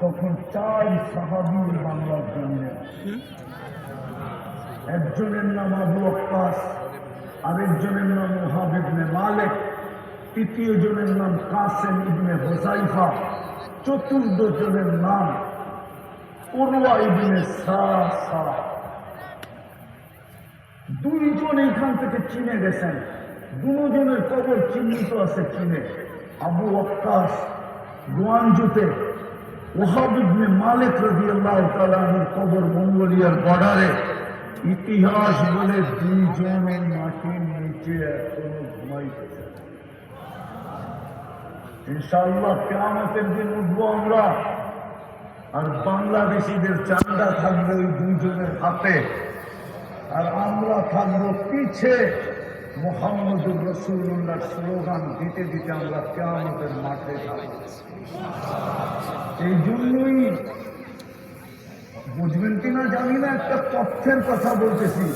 তখন চার সাহাবি বাংলার জন্য। একজনের নাম আবু আক্কাস আরেকজনের নাম ওহাব ইবনে মালিক তৃতীয় জনের নাম কাসেম ইবনে হোসাইফা চতুর্থ জনের নাম উরওয়া ইবনে সারা সারা দুইজন এইখান থেকে চিনে গেছেন। দুজনের কবর চিহ্নিত আছে চিনে। আবু আক্কাস গোয়াঞ্জুতে মালিক তাআলার কবর মঙ্গোলিয়ার বর্ডারে ইতিহাস বলে দুইজনের মাটির নিচে এখনও ঘুমাইতেছে। ইনশাআল্লাহ কেয়ামতের দিন উঠবো আমরা। আর বাংলাদেশিদের চান্দা থাকবে ওই দুইজনের হাতে। আর আমরা থাকব পিছে মোহাম্মদুর রসুল্লাহ স্লোগান, দিতে দিতে আমরা কেয়ামতের মাঠে এই জন্যই বুঝবেন কিনা জানি না, একটা তথ্যের কথা বলতেছি।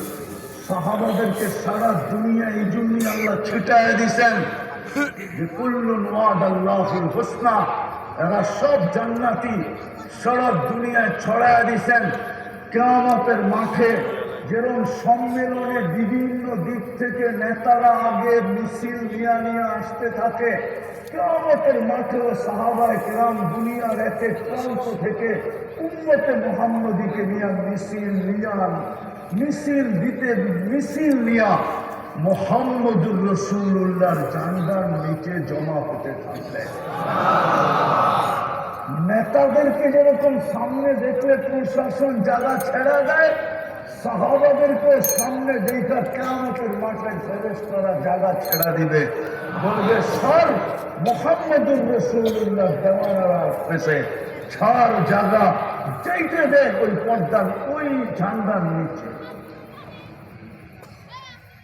সাহাবাদেরকে সারা দুনিয়া এই জন্যই আল্লাহ ছিটায় দিছেন হোসনা। এরা সব জান্নাতি, সারা দুনিয়ায় ছড়ায় দিছেন। কেয়ামতের মাঠে যেরকম সম্মেলনে বিভিন্ন দিক থেকে নেতারা আগে মিছিল নিয়ে নিয়ে আসতে থাকে, কেয়ামতের মাঠেও সাহাবায় কেরাম দুনিয়ার এক প্রান্ত থেকে উন্নতে মোহাম্মদীকে নিয়ে মিছিল নিয়ান মিছিল দিতে, মিছিল নিয়া মোহাম্মদুর রসুল্লাহর জানদার নিচে জমা হতে থাকবে নেতাদেরকে যেরকম সামনে দেখলে প্রশাসন জায়গা ছেড়া দেয় সাহাবাদেরকে সামনে দেখা কেমতের মাঠে প্রবেশ করা জায়গা ছেড়া দিবে, বলবে সর মোহাম্মদুর রসুল্লাহ দেওয়ানারা আসতেছে ছাড় জায়গা যেইতে দে ওই পর্দার ওই ঝান্ডার নিচে।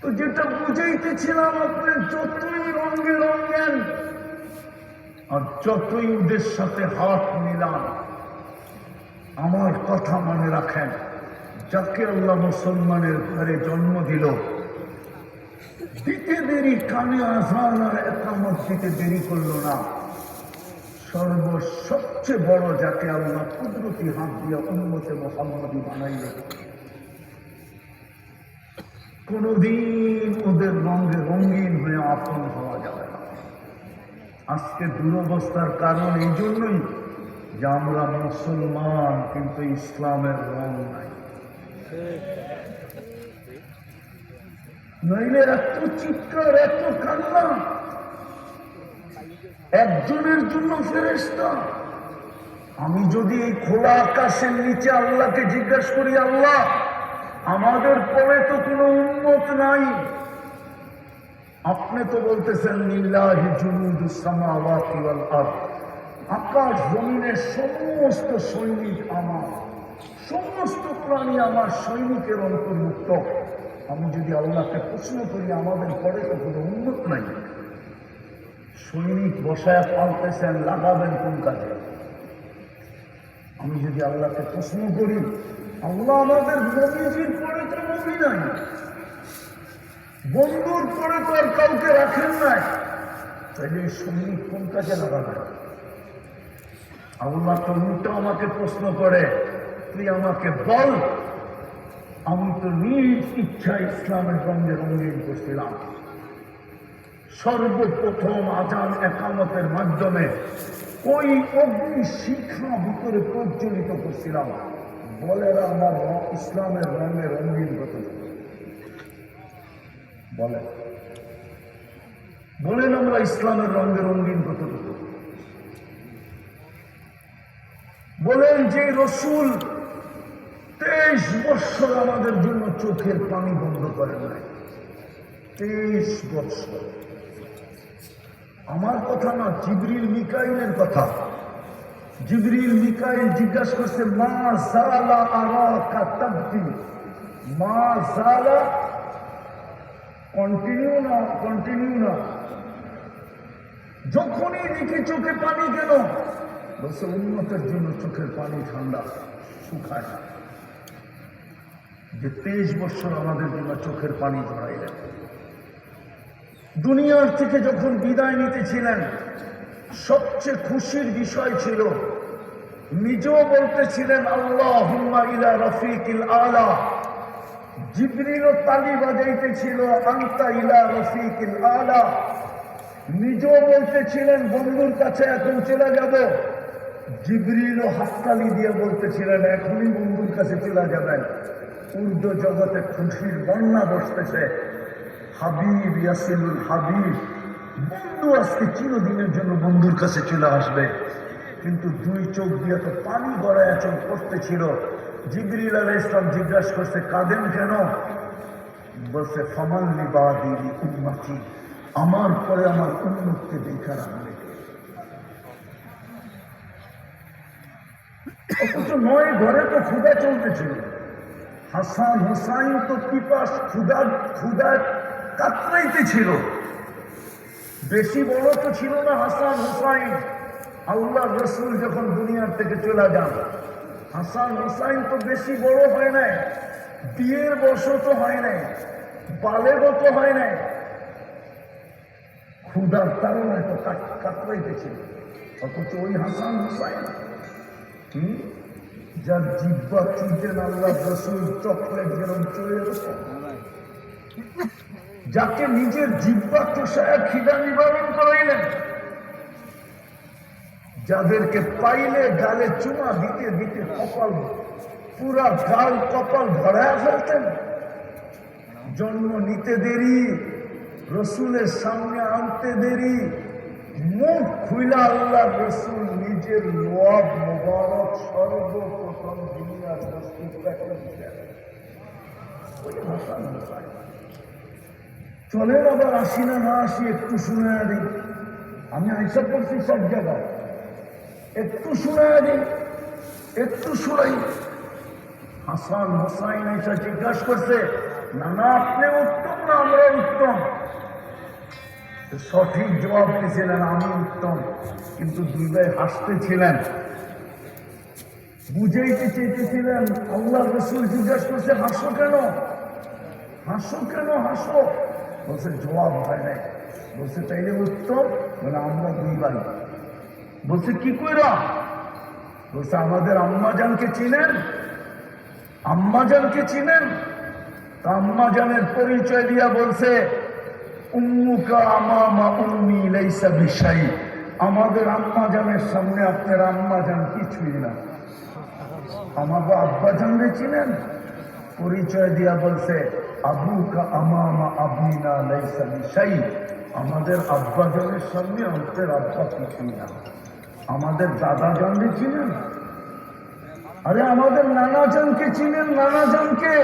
তো যেটা বুঝাইতেছিলাম আপনি, যতই রঙে রঙেন আর যতই ওদের সাথে হাত মিলান, আমার কথা মনে রাখেন। যাকে আল্লাহ মুসলমানের ঘরে জন্ম দিল, দিতে দেরি কানে আসান আর একামত দিতে দেরি করল না। সর্ব সবচেয়ে বড় যাকে আল্লাহ কুদরতি হাত দিয়ে উন্মতে মোহাম্মদী বানাইল। কোনদিন ওদের রঙে রঙিন হয়ে আপন হওয়া যাবে না। আজকে দুরবস্থার কারণ এই জন্যই যে আমরা মুসলমান, কিন্তু ইসলামের রং নাই। নইলে এত চিৎকার, এত কান্না। একজনের জন্য ফেরেস্তা আমি যদি এই খোলা আকাশের নিচে আল্লাহকে জিজ্ঞাসা করি, আল্লাহ, আমাদের পরে তো কোনো উন্মত নাই। আপনি তো বলতেছেন, লিল্লাহি জুনুদুস সামাওয়াতি ওয়াল আকাশ জমিনের সমস্ত সৈনিক আমার। সমস্ত প্রাণী আমার সৈনিকের অন্তর্ভুক্ত আমি যদি আল্লাহকে প্রশ্ন করি, আমাদের পরে তো কোনো উন্নত নাই। সৈনিক বসায় পালতেছেন, লাগাবেন কোন কাজে? আমি যদি আল্লাহকে প্রশ্ন করি, আল্লাহ আমাদের নবীজির পরে তো নবী নাই। বন্ধুর পরে তো আর কাউকে রাখেন নাই। তাইলে সৈনিক কোন কাজে লাগাবেন? আল্লাহ তো আমাকে প্রশ্ন করে তুই আমাকে বল, আমি তো নিজ ইচ্ছা ইসলামের সঙ্গে রঙিন করছিলাম। সর্বপ্রথম আজান একামতের মাধ্যমে ওই অগ্নি শিক্ষা ভিতরে প্রজ্বলিত করছিলাম। বলে আমার ইসলামের রঙে রঙিন কত বলে, বলেন আমরা ইসলামের রঙে রঙিন কতটুকু বলেন যে রসুল তেইশ বৎসর আমাদের জন্য চোখের পানি বন্ধ করেন নাই। তেইশ বৎসর। আমার কথা না, জিবরিল মিকাইলের কথা। জিবরিল মিকাইল জিজ্ঞাসা করছে, মা জালা আরাকা তাবদি? মা জালা? কন্টিনিউ না কন্টিনিউ না। যখনই দেখি চোখে পানি কেন? বলছে, উন্নতের জন্য চোখের পানি ঠান্ডা, শুকায় না। যে তেইশ বছর আমাদের জন্য চোখের পানি ধরাইলেন দুনিয়ার থেকে যখন বিদায় নিতেছিলেন, সবচেয়ে খুশির বিষয় ছিল, নিজেও বলতেছিলেন আল্লাহ ইলা রফিকিল আলা। জিবরিল তালি বাজাইতেছিল আন্তা ইলা রফিকিল আলা। নিজেও বলতেছিলেন, বন্ধুর কাছে এখন চলে যাব। জিবরিল হাততালি দিয়ে বলতেছিলেন, এখনই বন্ধুর কাছে চলে যাবেন। উর্দু জগতে খুশির বন্যা বসতেছে। হাবিব ইয়াসিলুল হাবিব, বন্ধু আজকে চিরদিনের জন্য বন্ধুর কাছে চলে আসবে। কিন্তু দুই চোখ দিয়ে তো পানি গড়ায় চোখ করতেছিল। জিবরিল আলাহ ইসলাম জিজ্ঞাসা করছে, কাঁদেন কেন? বলছে ফমাল নিবাদি উন্মতি আমার পরে আমার উন্মতকে দেখা রাখবে নয় ঘরে তো ক্ষুদা চলতেছিল। হাসান হুসাইন তো পিপাস ক্ষুদা ক্ষুদা কাতরাইতে ছিল। বেশি বড় তো ছিল না হাসান হুসাইন। আল্লাহ রসুল যখন দুনিয়ার থেকে চলে যান, হাসান হুসাইন তো বেশি বড় হয় নাই। বিয়ের বর্ষ তো হয় নাই বালেগও তো হয় নাই। ক্ষুদার তারণায় তো কাতরাইতেছিল অথচ ওই হাসান হুসাইন কি যার জিব্বা চুলতেন আল্লাহ রসুল, চকলেট যেরকম চলে যাকে নিজের জিব্বা চষায় খিদা নিবারণ করাইলেন, যাদেরকে পাইলে গালে চুমা দিতে দিতে কপাল, পুরা গাল কপাল ভরায় ফেলতেন। জন্ম নিতে দেরি, রসুলের সামনে আনতে দেরি, মুখ খুইলা আল্লাহ রসুল নিজের লোয়াব মোবারক সর্বপ্রথম দুনিয়ার হুসাইন চলেন আবার আসি না না আসি, একটু শুনে দিই আমি আইসা করছি সব জায়গায়। একটু শুনে দিই একটু শুনাই। হাসান হোসাইন আইসা জিজ্ঞাসা করছে না না আপনি উত্তম না আমরা উত্তম? সঠিক জবাব দিয়েছিলেন, আমি উত্তম। কিন্তু দুই ভাই হাসতেছিলেন। বুঝাইতে চেয়েছিলেন আল্লাহ রসুল জিজ্ঞাসা করছে, হাসো কেন? হাসো কেন? হাসো? বলছে, জবাব হয় নাই। বলছে, তাইলে উত্তম বলে, আমরা দুই ভাই। বলছে, কি কইরা? বলছে, আমাদের আম্মাজানকে চিনেন? আম্মাজানকে চিনেন? তা আম্মাজানের পরিচয় দিয়া বলছে, উম্মুকা আমামা উম্মি লাইসা বিশাই। আমাদের আম্মাজানের সামনে আপনার আম্মাজান কিছুই না। আমাকে আব্বাজানরে চিনেন পরিচয় দিয়া বলছে আমামা আবিনা লাইসা বিশাই। আমাদের আব্বাজানের সামনে আমাদের আব্বা কিছুই না। আমাদের দাদা জানলে চিনেন আরে, আমাদের নানাজানকে চিনেন, নানাজানকে?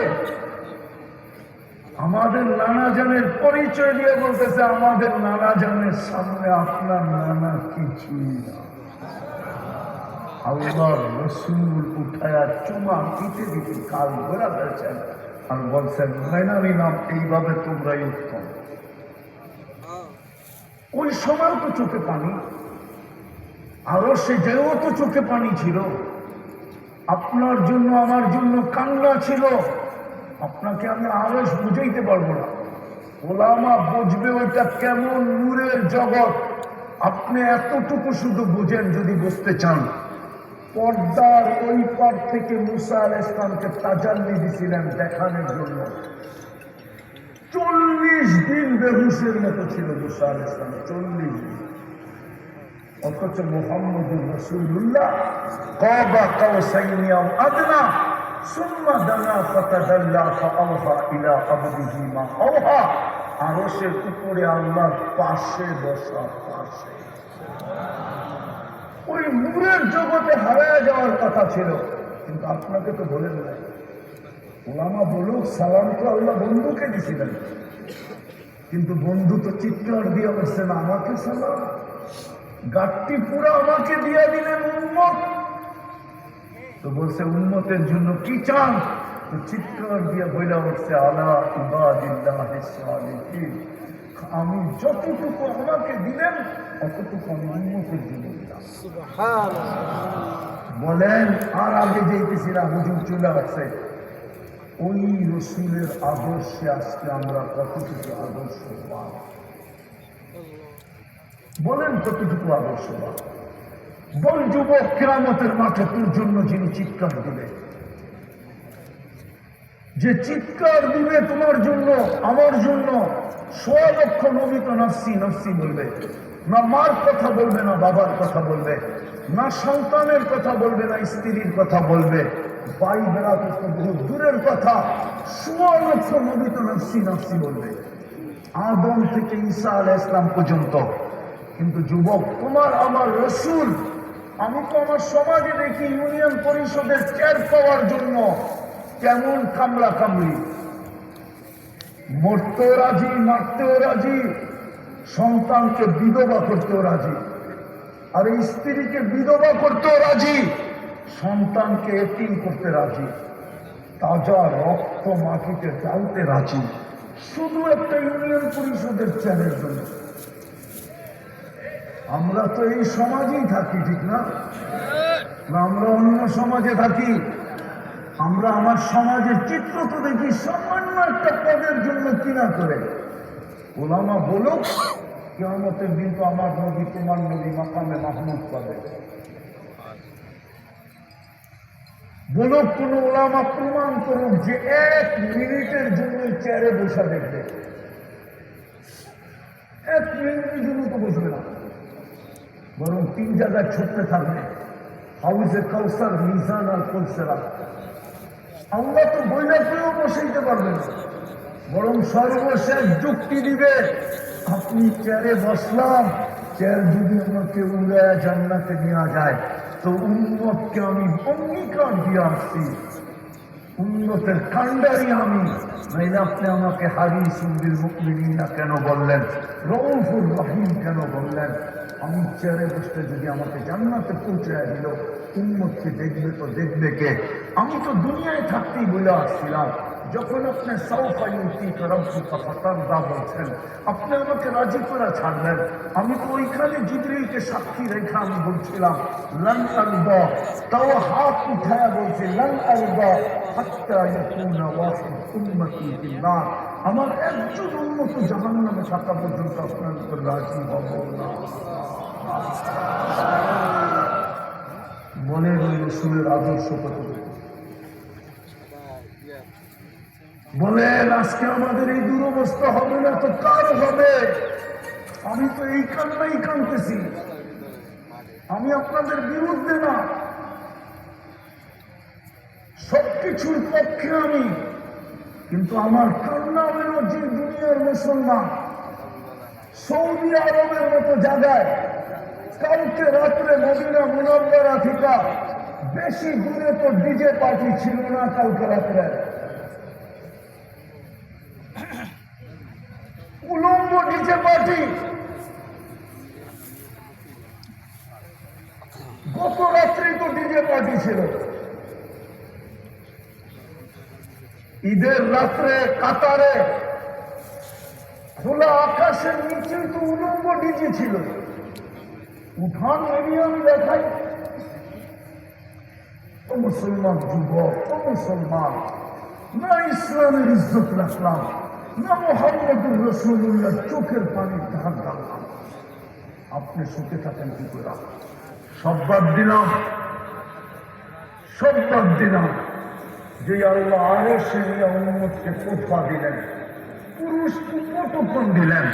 আমাদের নানাজানের পরিচয় দিয়ে বলতেছে, আমাদের নানাজানের সামনে আপনার নানা কিছুই না। আল্লাহর রসুল উঠায়া চুমা দিতে দিতে কাল ঘোরা ফেলছেন আর বলছেন মেনা নিলাম এইভাবে তোমরাই উত্তম। ওই সময় তো চোখে পানি। আরও সে যেও তো চোখে পানি ছিল। আপনার জন্য, আমার জন্য কান্না ছিল। আপনাকে আমি আরস বুঝাইতে পারব না। ওলামা বুঝবে ওইটা কেমন নূরের জগৎ। আপনি এতটুকু শুধু বুঝেন যদি বুঝতে চান। পর্দার ওই পার থেকে মুসা আল ইসলামকে তাজাল্লি দিছিলেন দেখানোর জন্য। চল্লিশ দিন বেহুশের মতো ছিল মুসা আল ইসলাম চল্লিশ দিন। অথচ মোহাম্মদুর রসুল্লাহ কবা কাউসাইনি আও আদনা, সুম্মা দানা ফাতাদাল্লা ফাআওহা ইলা আবদিহি মা আওহা। আরশের উপরে আল্লাহর পাশে বসা, পাশে। ওই নূরের জগতে হারায় যাওয়ার কথা ছিল। কিন্তু আপনাকে তো বলেন নাই। ওলামা বলুক, সালাম তো আল্লাহ বন্ধুকে দিছিলেন। কিন্তু বন্ধু তো চিৎকার দিয়ে বলছেন, আমাকে সালাম। গাঠটি পুরো আমাকে দিয়ে দিলেন উন্মত তো বলছে উন্মতের জন্য কি চান? তো চিৎকার দিয়ে বইলা উঠছে, আলা ইবাদিল্লাহ সালিহিন। আমি যতটুকু আমাকে দিলেন অতটুকু আমি উন্মতের জন্য বলেন আর আগে যেতেছিলাম হুজুর চলে আসছে ওই রসুলের আদর্শে আজকে আমরা কতটুকু আদর্শ বলেন কতটুকু আদর্শ বল যুবক কেরামতের মাঠে তোর জন্য যিনি চিৎকার দিবে যে চিৎকার দিবে তোমার জন্য, আমার জন্য, সোয়া লক্ষ নবী তো নফসি নফসি বলবে। না মার কথা বলবে, না বাবার কথা বলবে, না সন্তানের কথা বলবে, না স্ত্রীর কথা বলবে। ভাই বেড়া তো বহু দূরের কথা। সোয়া লক্ষ নবী তো নফসি নফসি বলবে। আদম থেকে ঈসা আল ইসলাম পর্যন্ত। কিন্তু যুবক, তোমার আমার রসুল, আমি তো আমার সমাজে দেখি ইউনিয়ন পরিষদের চেয়ার পাওয়ার জন্য কেমন কামলা কামলি। মরতেও রাজি, মারতেও রাজি, সন্তানকে বিধবা করতেও রাজি, আর স্ত্রীকে বিধবা করতেও রাজি, সন্তানকে এতিম করতে রাজি, তাজা রক্ত মাটিতে ডালতে রাজি। শুধু একটা ইউনিয়ন পরিষদের চেয়ারের জন্য আমরা তো এই সমাজেই থাকি, ঠিক না, আমরা অন্য সমাজে থাকি। আমরা আমার সমাজের চিত্র তো দেখি সামান্য একটা পদের জন্য কিনা করে। ওলামা বলুক কেমতের দিন তো আমার নদী তোমার নদী মাকামে মাহমুদ পাবে। বলুক, কোন ওলামা প্রমাণ করুক যে এক মিনিটের জন্য চেয়ারে বসা দেখবে। এক মিনিটের জন্য তো বসবে না। বরং তিন জায়গায় ছুটতে থাকবে। হাউসে কাউসার, মিজান আর কলসেরা আল্লাহ তো বইলাকেও বসাইতে পারবেন। বরং সর্বশেষ যুক্তি দিবে, আপনি চেয়ারে বসলাম, চেয়ার যদি আমাকে উড়ায় জান্নাতে নেওয়া যায়, তো উন্মতকে আমি অঙ্গীকার দিয়ে আসছি। উন্নতের কাণ্ডারি আমি। নাইলে আপনি আমাকে হারি সুন্দির না কেন বললেন? রৌফুর রহিম কেন বললেন? আমি চেয়ারে বসতে যদি আমাকে জান্নাতে পৌঁছায় দিল উন্মতকে দেখবে তো দেখবে কে? আমি তো দুনিয়ায় থাকতেই বলে আসছিলাম, যখন আপনি সৌফাইতি রব্বুকা ফাতারদা বলছেন, আপনি আমাকে রাজি করে ছাড়লেন। আমি তো ওইখানে জিবরিলকে সাক্ষী রেখে আমি বলছিলাম, লন আলবা তাও হাত উঠায়া বলছে উম্মতি ফিন্নার আমার একজন উন্মত জাহান্নামে থাকা পর্যন্ত আপনার উপর রাজি হব না। মনের ওই রসুলের আদর্শ কতটুকু? বলেন, আজকে আমাদের এই দুরবস্থা হবে না তো কার হবে? আমি তো এই কান্নাই কানতেছি। আমি আপনাদের বিরুদ্ধে না, সবকিছুর পক্ষে আমি। কিন্তু আমার কান্না হলো যে দুনিয়ার মুসলমান সৌদি আরবের মতো জায়গায় কালকে রাত্রে মদিনা মুনব্বরা থেকে বেশি দূরে তো ডিজে পার্টি ছিল না কালকে রাত্রে। উলম্ব ডিজে পার্টি গত রাত্রে তো ডিজে পার্টি ছিল। ঈদের রাত্রে কাতারে, খোলা আকাশের নিচে তো উলম্ব ডিজে ছিল। উঠান এরিয়ে দেখাই। ও মুসলমান যুবক, ও মুসলমান, না ইসলামের ইজ্জত রাখলাম। না মোহাম্মদুর রসুল্লাহ চোখের পানি ধার ডাললাম আপনি সুখে থাকেন, কি করে? সব বাদ দিলাম। সব বাদ দিলাম। যে আল্লাহ আরও সে উন্মতকে তোফা দিলেন, পুরুষ কতক্ষণ দিলেন,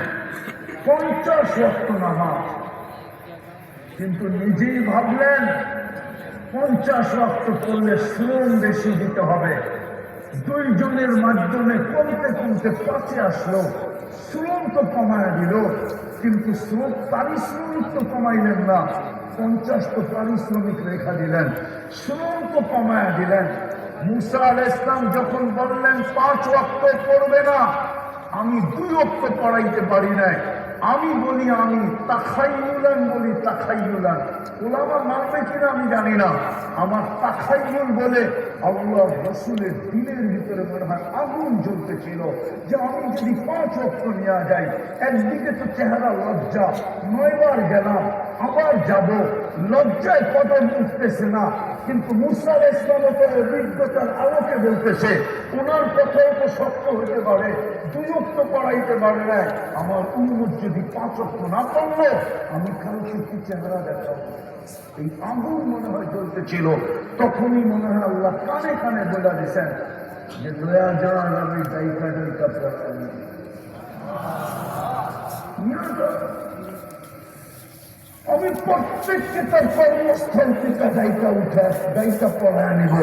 পঞ্চাশ রক্ত নামাজ। কিন্তু নিজেই ভাবলেন, পঞ্চাশ রক্ত করলে শ্রম বেশি দিতে হবে। দুইজনের মাধ্যমে কমতে কমতে পাঁচে আসলো। শ্রম তো কমায় দিল, কিন্তু শ্রম পারিশ্রমিক তো কমাইলেন না। পঞ্চাশ তো পারিশ্রমিক রেখা দিলেন শ্রম তো কমায় দিলেন। মুসা আল ইসলাম যখন বললেন, পাঁচ অক্ট পড়বে না, আমি দুই অক্ট পড়াইতে পারি নাই। আমি বলি আমি তাখাইমুলান বলি তাখাইমুলান ওলামা মানবে কিনা আমি জানি না। আমার তাখাইমুল বলে আল্লাহ রসুলের দিনের ভিতরে মনে হয় আগুন জ্বলতেছিল যে আমি যদি পাঁচ অক্ষ নেওয়া যাই, একদিকে তো চেহারা লজ্জা, নয়বার গেলাম, আবার যাব। লজ্জায় কত উঠতেছে না। কিন্তু মুসার ইসলামের অভিজ্ঞতার আলোকে বলতেছে ওনার কথাও তো সত্য হতে পারে অক্ষ পড়াইতে পারে না আমার উন্মত যদি পাঁচ অক্ষ না পড়ল, আমি কালকে কি চেহারা দেখাবো এই আগুন মনে হয় চলতেছিল তখনই মনে হয় আল্লাহ কানে কানে বলে দিয়েছেন যে, দয়া যান আমি ডাইকা পড়াই আমি প্রত্যেককে তার কর্মস্থল থেকে ডাইকা উঠে ডাইকা পড়ায় নিব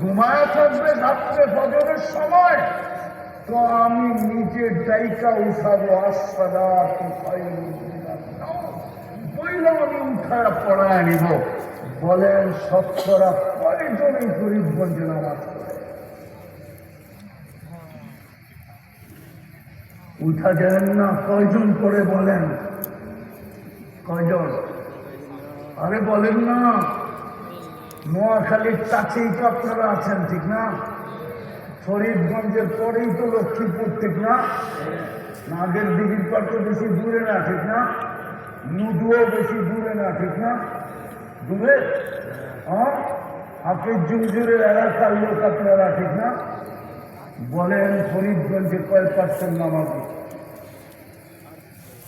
ঘুমায় থাকবে রাত্রে ফজরের সময়। তো আমি নিজে ডাইকা উঠাবো আসফাদা বইলাম আমি উঠায় পড়ায় নিব বলেন শতকরা কয়জনই গরিবগঞ্জে নামাজ উঠা যাবেন না, কয়জন করে বলেন? কয়জন? আরে বলেন না। নোয়াখালীর কাছেই তো আপনারা আছেন, ঠিক না? ফরিদগঞ্জের পরেই তো লক্ষ্মীপুর, ঠিক না? নাগের দিঘির পর তো বেশি দূরে না, ঠিক না? নুদুও বেশি দূরে না, ঠিক না? দূরে? হ্যাঁ? হাফিজ জুমজুরের এলাকার লোক আপনারা, ঠিক না? বলেন ফরিদগঞ্জে কয় পার্সেন্ট নামাজি?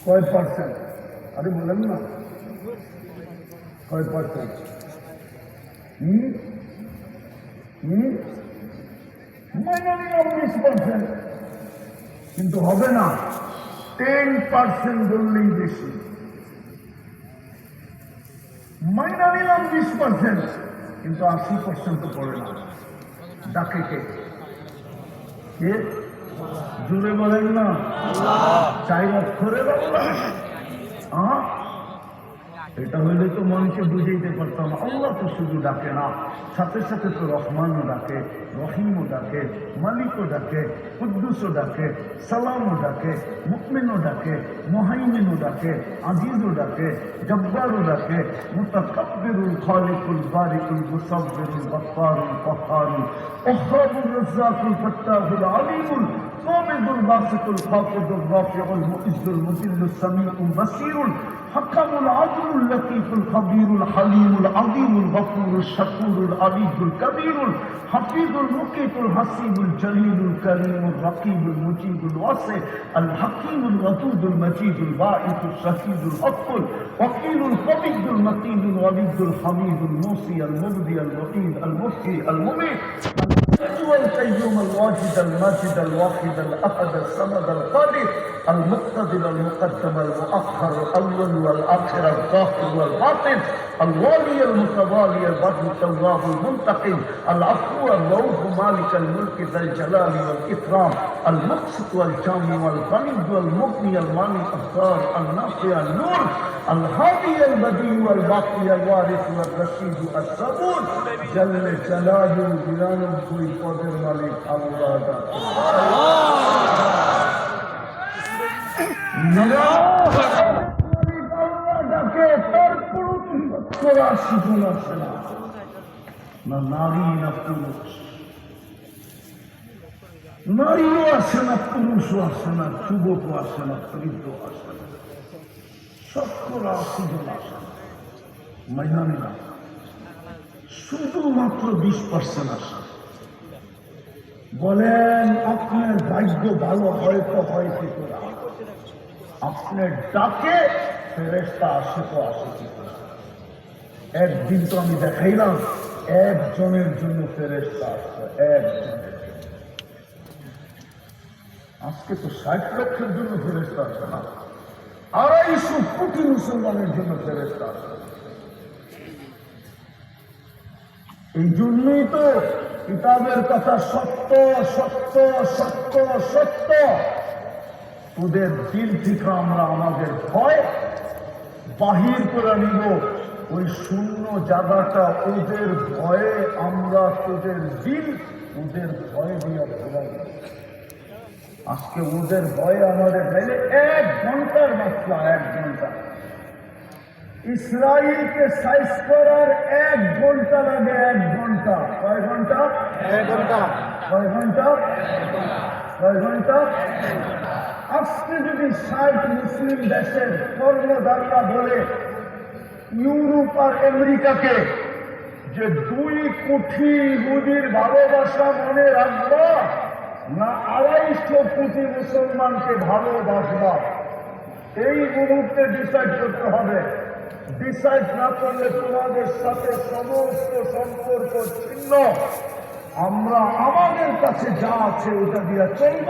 কয় পার্সেন্ট আরে বলেন না। কয় পার্সেন্ট কিন্তু হবে না। টেন পার্সেন্ট ধরলেই বেশি। মাইনা নিলাম বিশ পার্সেন্ট কিন্তু আশি পার্সেন্ট তো পড়ে না। ডাকে কে? কে? জুড়ে বলেন না। চাই অক্ষরের আল্লাহ Huh? এটা হইলে তো মনকে বুঝাইতে পারতাম আল্লাহ তো শুধু ডাকে না সাথে সাথে তো রহমানও ডাকে রহিমও ডাকে মালিকও ডাকে কুদ্দুসও ডাকে সালামও ডাকে মুকমিনও ডাকে মোহাইমিনও ডাকে আজিজও ডাকে জব্বারও ডাকে মুতাকাব্বিরুল খালিকুল বারিকুল মুসাব্বিরুল গফফারুল কহ্হারুল ওহ্হাবুর রাজ্জাকুল ফাত্তাহুল আলিমুল قابض الباسط الخافض الرافع المؤز المذل السميع البصير حكم العدل اللطيف الخبير الحليم العظيم الغفور الشكور العلي الكبير الحفيظ المقيت الحسيب الجليل الكريم الرقيب المجيب الواسع الحكيم الودود المجيد الباعث الشهيد الحق الوكيل القوي المتين الوليد الحميد الموصي المبدي المعيد المحيي المميت هو القيوم الواجد الماجد الواحد الأحد الصمد القادر المقتدر المقدم المؤخر الأول والآخر الظاهر والباطن الغالي المتوالي البدر التواب المنتقم العفو الرؤوف مالك الملك ذا الجلال والإكرام المقسط والجامع والبند والمغني الماني الضار الناصي النور الهادي البديع والباقي الوارث والرشيد الصبور جل جلاله جلاله في قدر مالك الله الله তোরা সুযোগ আসে না, নারী না পুরুষ। নারীও আসে না, পুরুষও আসে না, যুবকও আসে না বৃদ্ধ আসে না। শতকরা সুযোগ আসে না। মাইনানি না। শুধুমাত্র বিশ পার্সেন্ট আসে। বলেন, আপনার ভাগ্য ভালো হয়তো হয় কি করে? আপনার ডাকে ফেরেস্তা আসে তো আসে কি করে? একদিন তো আমি দেখাইলাম, একজনের জন্য ফেরেস্তা আসছে একজনের আজকে তো ষাট লক্ষের জন্য ফেরেস্তা আসে না, আড়াইশো কোটি মুসলমানের জন্য ফেরেস্তা আসে এই জন্যই তো কিতাবের কথা সত্য সত্য সত্য সত্য। তোদের দিল থেকে আমরা আমাদের ভয় বাহির করে নিব। ওই শূন্য জায়গাটা ওদের ভয়ে আমরা তোদের দিল ওদের ভয়ে দিয়ে ভোলাই। আজকে ওদের ভয়ে আমাদের গেলে এক ঘণ্টার মাত্রা এক ঘণ্টা। ইসরায়েলকে সাইজ করার এক ঘণ্টা লাগে এক ঘণ্টা। কয় ঘণ্টা? এক ঘণ্টা। কয় ঘণ্টা। কয় ঘণ্টা? আজকে যদি ষাট মুসলিম দেশের কর্মদাতা বলে ইউরোপ আর আমেরিকাকে যে দুই কোটি ইহুদির ভালোবাসা মনে রাখবা না আড়াইশো কোটি মুসলমানকে ভালোবাসবা এই মুহূর্তে ডিসাইড করতে হবে। ডিসাইড না করলে তোমাদের সাথে সমস্ত সম্পর্ক ছিন্ন। আমরা আমাদের কাছে যা আছে ওটা দিয়ে চলব।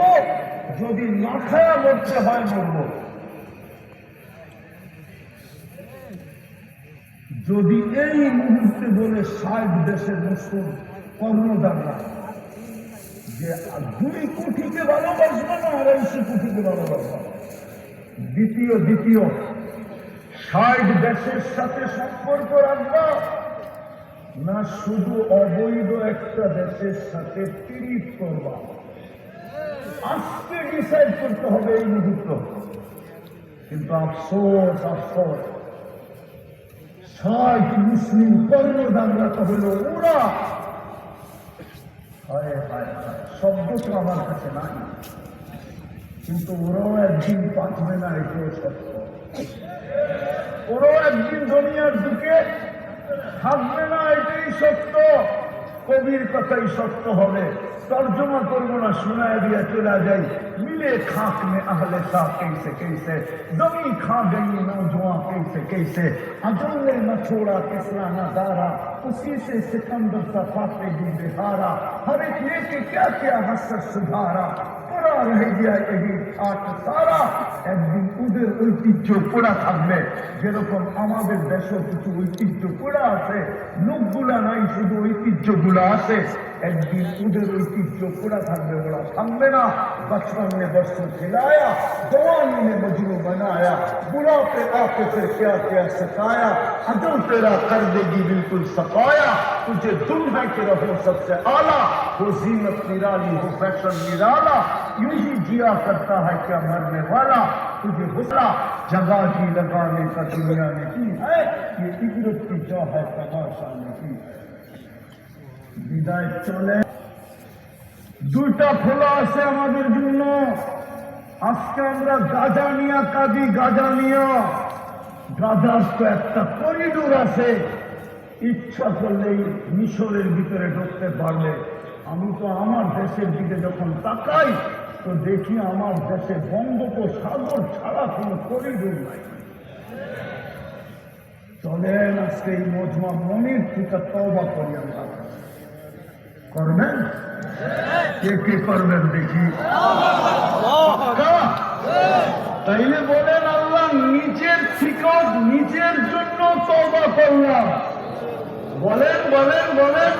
যদি না মরতে হয় মরব। যদি এই মুহূর্তে বলে ষাট দেশের মুসলিম কর্মদাররা যে দুই কোটিকে ভালোবাসবে না আড়াইশো কোটিকে ভালোবাসবে দ্বিতীয় দ্বিতীয় ষাট দেশের সাথে সম্পর্ক রাখবা, না শুধু অবৈধ একটা দেশের সাথে পিরিত করবা। আজকে ডিসাইড করতে হবে এই মুহূর্ত। কিন্তু আফসোস আফসোস ষাট মুসলিম কর্মদানরা তো হলো ওরা। হায় হায় হায়, শব্দ তো আমার কাছে নাই। কিন্তু ওরাও একদিন বাঁচবে না, এটাও সত্য। ওরাও একদিন দুনিয়ার দিকে থাকবে না, এটাই সত্য। কবির কথাই সত্য হবে। তর্জমা করবো না শোনায় দিয়ে চলে যাই मिले खाक में अहले सा कैसे कैसे जमी खा गई नौजवान कैसे कैसे अजल ने न छोड़ा किसरा न दारा उसी से सिकंदर सा फाते भी बिहारा हर एक लेके क्या क्या हसर सुधारा পড়া রয়ে যায় এই আট তারা একদিন ওদের ঐতিহ্য পোড়া থাকবে যেরকম আমাদের দেশে কিছু ঐতিহ্য পোড়া আছে লোকগুলা নাই শুধু ঐতিহ্যগুলা আছে একদিন ওদের ঐতিহ্য পোড়া থাকবে ওরা থামবে না بچپن میں بس کو کھلایا، جوانی میں مجنو بنایا۔ برا پہ آپے سے کیا کیا سکھایا۔ حجم تیرا کر دے گی بالکل سفایا تجھے دن ہے کہ رہو سب سے اعلیٰ۔ यूं ही जिया करता है क्या मरने वाला तुझे हुसला जगह की लगाने का दुनिया ने की है ये इबरत की जा है तमाशा ने की বিদায় চলে দুইটা খোলা আছে আমাদের জন্য আজকে আমরা গাজা নিয়া কাঁদি গাজা নিয়া গাজার তো একটা করিডোর আছে ইচ্ছা করলেই মিশরের ভিতরে ঢুকতে পারলে আমি তো আমার দেশের দিকে যখন তাকাই তো দেখি আমার দেশে বঙ্গোপসাগর ছাড়া কোনো করিডোর নাই। চলেন আজকে এই মজমা মনির থেকে তবা করি আমরা। করবেন? কে কে করবেন দেখি। তাইলে বলেন আল্লাহ, নিজের থেকে নিজের জন্য তবা করলাম। বলেন বলেন বলেন।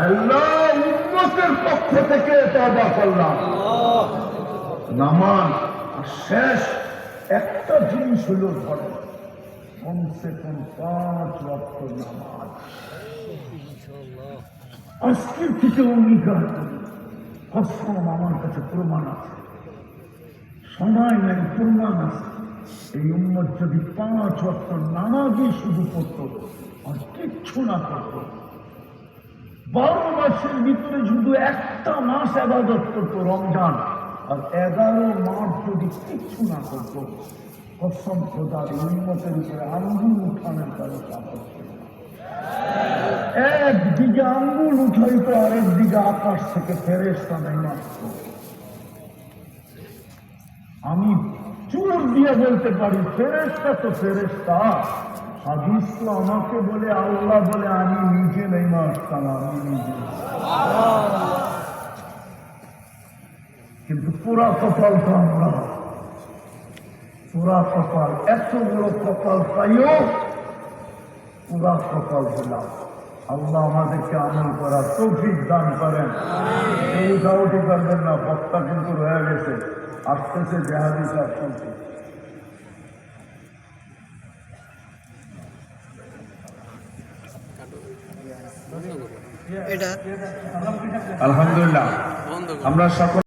আল্লাহ উন্নতের পক্ষ থেকে তবা করলাম। নামান আর শেষ, একটা জিনিস হলো ধরো কমসে কম পাঁচ লক্ষ নামাজ। আজকের থেকে অঙ্গীকার করি। কসম, আমার কাছে প্রমাণ আছে। সময় নাই, প্রমাণ আছে। এই উম্মত যদি পাঁচ অক্ট নামাজই শুধু করত আর কিচ্ছু না করত বারো মাসের ভিতরে শুধু একটা মাস আবাদত করতো রমজান। আর এগারো মাস যদি কিচ্ছু না করতো, কসম খোদার উন্মতের উপরে আঙ্গুল উঠানোর কারও। একদিকে আঙ্গুল আরেক দিকে আকাশ থেকে ফেরেস্তা মাত্র আমি চুর দিয়ে বলতে পারি ফেরেস্তা তো ফেরেস্তা হাদিস তো আমাকে বলে, আল্লাহ বলে, আমি নিজে নেই মারতাম আমি নিজে। কিন্তু পুরা কপাল তো আমরা। পুরা কপাল এত বড় কপাল পাইও, পুরা কপাল দিলাম। আল্লাহ আমাদেরকে আমল করার তৌফিক দান করেন। কেউ উঠাউঠি করবেন না, বক্তা কিন্তু রয়ে গেছে। আসতেছে জেহাদি কাজ এটা। আলহামদুলিল্লাহ। আমরা সকল